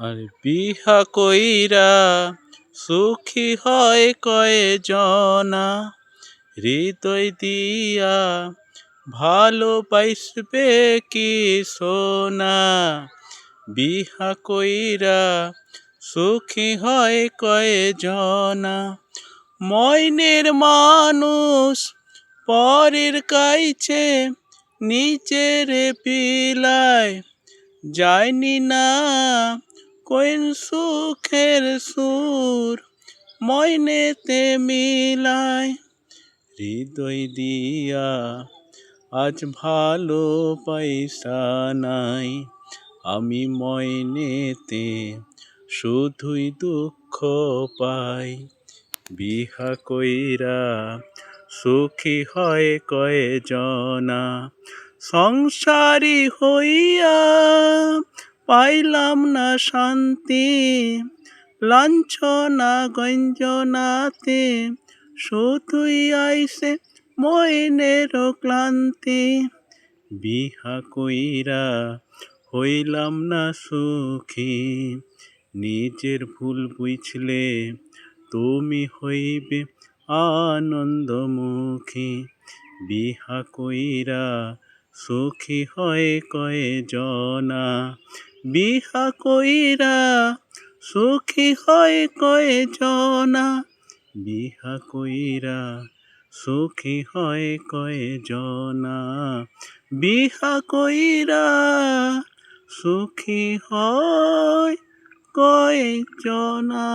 আর বিহা কইরা সুখী হয় কয়ে জনা হৃদয় দিয়া ভালো পাইসবে কি সোনা? বিহা কইরা সুখী হয় কয়ে জনা ময়নের মানুষ পরের কাইছে নিচের পিলায়। যায়নি না কোন সুখের সুর ময়নেতে মিলায় হৃদয় দিয়া আজ ভালো পয়সা নাই। আমি ময়নেতে শুধুই দুঃখ পাই। বিহা কইরা সুখী হয় কয়ে জনা সংসারী হইয়া পাইলাম না শান্তি, লাঞ্ছনা গঞ্জনাতে। শুধুই আইসে মইনের ক্লান্তি। বিহা কইরা হইলাম না সুখী, নিজের ভুল বুঝলে তুমি হইবে আনন্দমুখী। বিহা কইরা সুখী হয় কয়ে জনা বিহা কইরা সুখী হয় কয়ে জনা বিহা কইরা সুখী হয় কয়ে জনা বিহা কইরা সুখী হয় কয়ে জনা